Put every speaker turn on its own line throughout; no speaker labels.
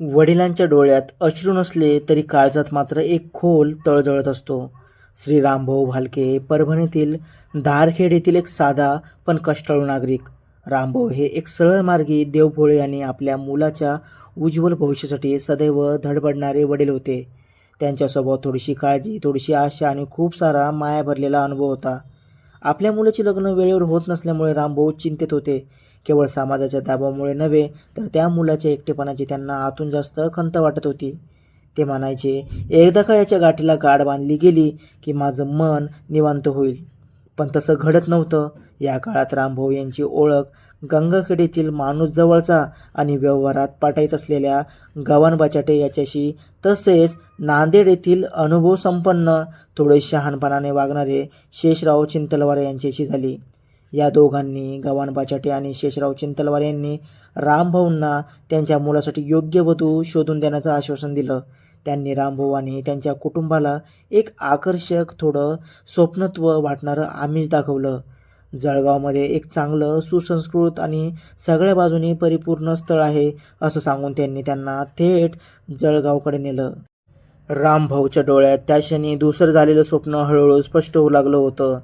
वडिलांच्या डोळ्यात अश्रू नसले तरी काळजात मात्र एक खोल तळजळत असतो. श्री रामभाऊ भालके परभणीतील धारखेड येथील एक साधा पण कष्टाळू नागरिक. रामभाऊ हे एक सरळ मार्गी देवभोळे आणि आपल्या मुलाच्या उज्ज्वल भविष्यासाठी सदैव धडपडणारे वडील होते. त्यांच्यासोबत थोडीशी काळजी थोडीशी आशा आणि खूप सारा माया भरलेला अनुभव होता. आपल्या मुलाचे लग्न वेळेवर होत नसल्यामुळे रामभाऊ चिंतेत होते. केवळ समाजाच्या दाबामुळे नव्हे तर त्या मुलाच्या एकटेपणाची त्यांना आतून जास्त खंत वाटत होती. ते म्हणायचे एकदा का याच्या गाठीला गाठ बांधली गेली की माझं मन निवांत होईल. पण तसं घडत नव्हतं. या काळात रामभाऊ यांची ओळख गंगाखेडीतील माणूस जवळचा आणि व्यवहारात पाठायत असलेल्या गवान बचाटे याच्याशी तसेच नांदेड येथील अनुभव संपन्न थोडे शहाणपणाने वागणारे शेषराव चिंतलवार यांच्याशी झाली. या दोघांनी गवान बाचाटे आणि शेषराव चिंतलवार यांनी रामभाऊंना त्यांच्या मुलासाठी योग्य वधू शोधून देण्याचं आश्वासन दिलं. त्यांनी रामभाऊ आणि त्यांच्या कुटुंबाला एक आकर्षक थोडं स्वप्नत्व वाटणारं आमिष दाखवलं. जळगावमध्ये एक चांगलं सुसंस्कृत आणि सगळ्या बाजूनी परिपूर्ण स्थळ आहे असं सांगून त्यांनी त्यांना थेट जळगावकडे नेलं. रामभाऊच्या डोळ्यात त्या क्षणी धुसर झालेलं स्वप्न हळूहळू स्पष्ट होऊ लागलं होतं.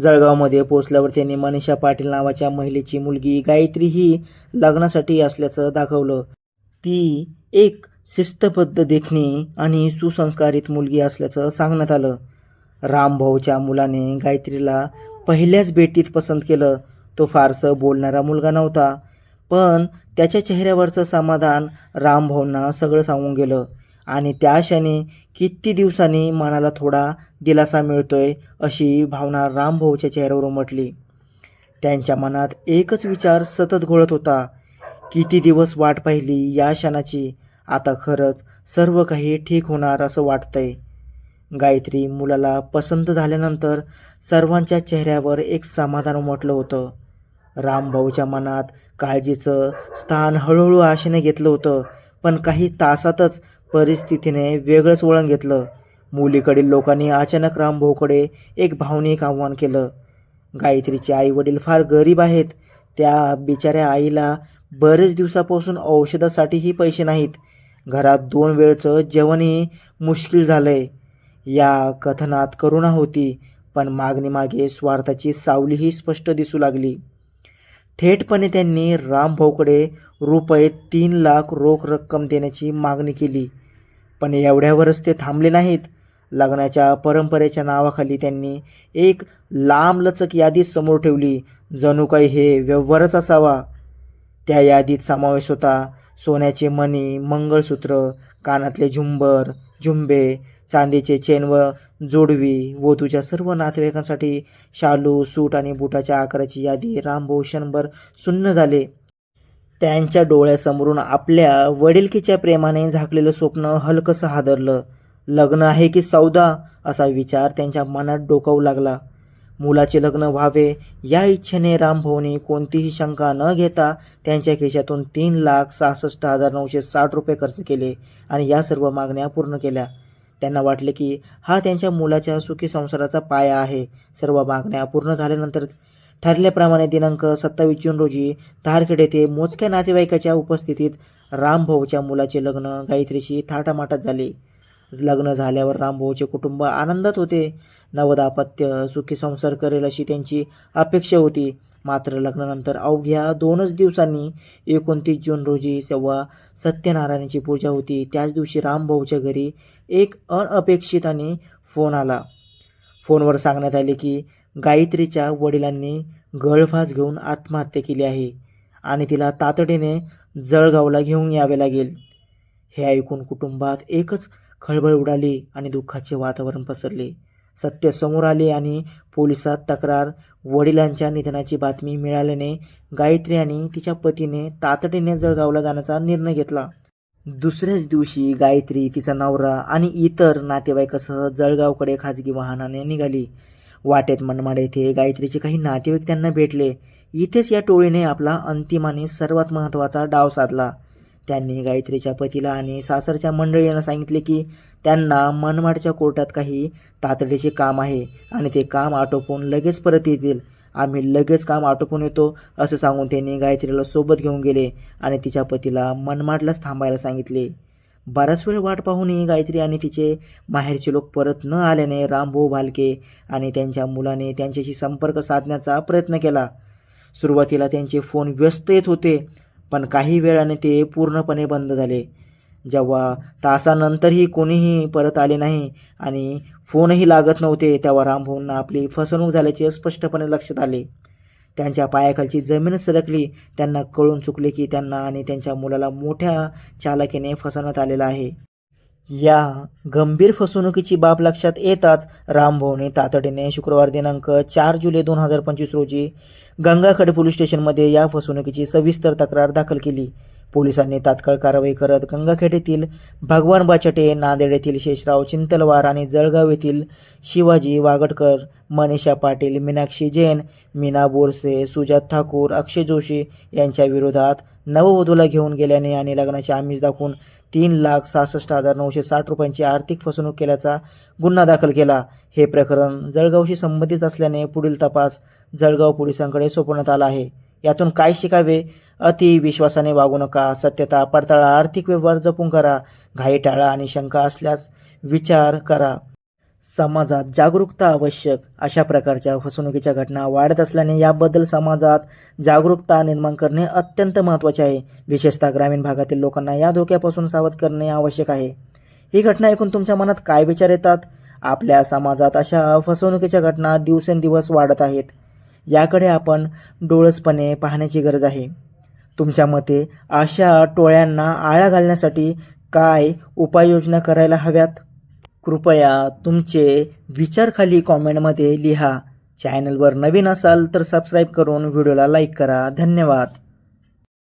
जळगावमध्ये पोचल्यावर त्यांनी मनीषा पाटील नावाच्या महिलेची मुलगी गायत्री ही लग्नासाठी असल्याचं दाखवलं. ती एक शिस्तबद्ध देखणी आणि सुसंस्कारित मुलगी असल्याचं सांगण्यात आलं. रामभाऊच्या मुलाने गायत्रीला पहिल्याच भेटीत पसंत केलं. तो फारसं बोलणारा मुलगा नव्हता पण त्याच्या चेहऱ्यावरचं समाधान रामभाऊंना सगळं सांगून गेलं. आणि त्या क्षणी किती दिवसांनी मनाला थोडा दिलासा मिळतोय अशी भावना रामभाऊच्या चेहऱ्यावर उमटली. त्यांच्या मनात एकच विचार सतत घोळत होता. किती दिवस वाट पाहिली या क्षणाची? आता खरंच सर्व काही ठीक होणार असं वाटतंय. गायत्री मुलाला पसंत झाल्यानंतर सर्वांच्या चेहऱ्यावर एक समाधान उमटलं होतं. रामभाऊच्या मनात काळजीचं स्थान हळूहळू आशेने घेतलं होतं पण काही तासातच परिस्थितीने वेगळंच वळण घेतलं. मुलीकडील लोकांनी अचानक रामभाऊकडे एक भावनिक आव्हान केलं. गायत्रीचे आई वडील फार गरीब आहेत. त्या बिचाऱ्या आईला बरेच दिवसापासून औषधासाठीही पैसे नाहीत. घरात दोन वेळचं जेवणही मुश्किल झालंय. या कथनात करुणा होती पण मागणीमागे स्वार्थाची सावलीही स्पष्ट दिसू लागली. थेटपणे त्यांनी रामभाऊकडे रुपये तीन लाख रोख रक्कम देण्याची मागणी केली. पण एवढ्यावरच ते थांबले नाहीत. लग्नाच्या परंपरेच्या नावाखाली त्यांनी एक लांबलचक यादी समोर ठेवली. जणू काही हे व्यवहारच असावा. त्या यादीत समावेश होता सोन्याचे मणी मंगळसूत्र कानातले झुंबर झुंबे चांदीचे चेन व जोडवी व तुझ्या सर्व नातेवाईकांसाठी शालू सूट आणि बुटाच्या आकाराची यादी रामभूषणभर सुन्न झाले. त्यांच्या डोळ्यासमोरून आपल्या वडिलकीच्या प्रेमाने झाकलेलं स्वप्न हलकंसं हादरलं. लग्न आहे की सौदा? असा विचार त्यांच्या मनात डोकावू लागला. मुलाचे लग्न व्हावे या इच्छेने रामभाऊने कोणतीही शंका न घेता त्यांच्या खिशातून तीन लाख सहासष्ट हजार नऊशे साठ रुपये खर्च केले आणि या सर्व मागण्या पूर्ण केल्या. त्यांना वाटले की हा त्यांच्या मुलाच्या सुखी संसाराचा पाया आहे. सर्व मागण्या पूर्ण झाल्यानंतर ठरल्याप्रमाणे दिनांक सत्तावीस जून रोजी तारखेड येथे मोजक्या नातेवाईकाच्या उपस्थितीत रामभाऊच्या मुलाचे लग्न गायत्रीशी थाटामाटात झाले. लग्न झाल्यावर रामभाऊचे कुटुंब आनंदात होते. नवदापत्य सुखी संसार करेल अशी त्यांची अपेक्षा होती. मात्र लग्नानंतर अवघ्या दोनच दिवसांनी एकोणतीस जून रोजी सेव्हा सत्यनारायणाची पूजा होती त्याच दिवशी रामभाऊच्या घरी एक अनअपेक्षिताने फोन आला. फोनवर सांगण्यात आले की गायत्रीच्या वडिलांनी गळफास घेऊन आत्महत्या केली आहे आणि तिला तातडीने जळगावला घेऊन यावे लागेल. हे ऐकून कुटुंबात एकच खळबळ उडाली आणि दुःखाचे वातावरण पसरले. सत्य समोर आले आणि पोलिसात तक्रार वडिलांच्या निधनाची बातमी मिळाल्याने गायत्री आणि तिच्या पतीने तातडीने जळगावला जाण्याचा निर्णय घेतला. दुसऱ्याच दिवशी गायत्री तिचा नवरा आणि इतर नातेवाईकासह जळगावकडे खाजगी वाहनाने निघाली. वाटेत मनमाड येथे गायत्रीचे काही नातेवाईक त्यांना भेटले. इथेच या टोळीने आपला अंतिम आणि सर्वात महत्त्वाचा डाव साधला. त्यांनी गायत्रीच्या पतीला आणि सासरच्या मंडळींना सांगितले की त्यांना मनमाडच्या कोर्टात काही तातडीचे काम आहे आणि ते काम आटोपून लगेच परत येतील. आम्ही लगेच काम आटोपून येतो असं सांगून त्यांनी गायत्रीला सोबत घेऊन गेले आणि तिच्या पतीला मनमाडलाच थांबायला सांगितले. बराच वेळ वाट पाहूनही गायत्री आणि तिचे माहेरचे लोक परत न आल्याने रामभाऊ भालके आणि त्यांच्या मुलाने त्यांच्याशी संपर्क साधण्याचा प्रयत्न केला. सुरुवातीला त्यांचे फोन व्यस्त येत होते पण काही वेळाने ते पूर्णपणे बंद झाले. जेव्हा तासानंतरही कोणीही परत आले नाही आणि फोनही लागत नव्हते तेव्हा रामभाऊंना आपली फसवणूक झाल्याचे स्पष्टपणे लक्षात आले. त्यांच्या पायाखालची जमीन सरकली. त्यांना कळून चुकले की त्यांना आणि त्यांच्या मुलाला मोठ्या चालकीने फसवण्यात आलेलं आहे. या गंभीर फसवणुकीची बाब लक्षात येताच रामभाऊने तातडीने शुक्रवार दिनांक चार जुलै दोन हजार पंचवीस रोजी गंगाखेड पोलीस स्टेशनमध्ये या फसवणुकीची सविस्तर तक्रार दाखल केली. पोलिसांनी तात्काळ कारवाई करत गंगाखेड येथील भगवान बाचटे नांदेड येथील शेषराव चिंतलवार आणि जळगाव येथील शिवाजी वागडकर मनीषा पाटील मीनाक्षी जैन मीना बोरसे सुजात ठाकूर अक्षय जोशी यांच्या विरोधात नववधूला घेऊन गेल्याने आणि लग्नाचे आमिष दाखवून तीन लाख सहासष्ट हजार नऊशे साठ रुपयांची आर्थिक फसवणूक केल्याचा गुन्हा दाखल केला. हे प्रकरण जळगावशी संबंधित असल्याने पुढील तपास जळगाव पोलिसांकडे सोपवण्यात आला आहे. यातून काय शिकावे? अति विश्वासाने वागू नका. सत्यता पडताळा आर्थिक व्यवहार जपून करा. घाई टाळा आणि शंका असल्यास विचार करा. समाजात जागरूकता आवश्यक. अशा प्रकारच्या फसवणुकीच्या घटना वाढत असल्याने याबद्दल समाजात जागरूकता निर्माण करणे अत्यंत महत्त्वाचे आहे. विशेषतः ग्रामीण भागातील लोकांना या धोक्यापासून सावध करणे आवश्यक आहे. ही घटना ऐकून तुमच्या मनात काय विचार येतात? आपल्या समाजात अशा फसवणुकीच्या घटना दिवसेंदिवस वाढत आहेत. याकडे आपण डोळसपणे पाहण्याची गरज आहे. तुमच्या मते अशा टोळ्यांना आळा घालण्यासाठी काय उपाययोजना करायला हव्यात? कृपया तुमचे विचार खाली कॉमेंटमध्ये लिहा. चॅनलवर नवीन असाल तर सबस्क्राईब करून व्हिडिओला लाईक करा. धन्यवाद.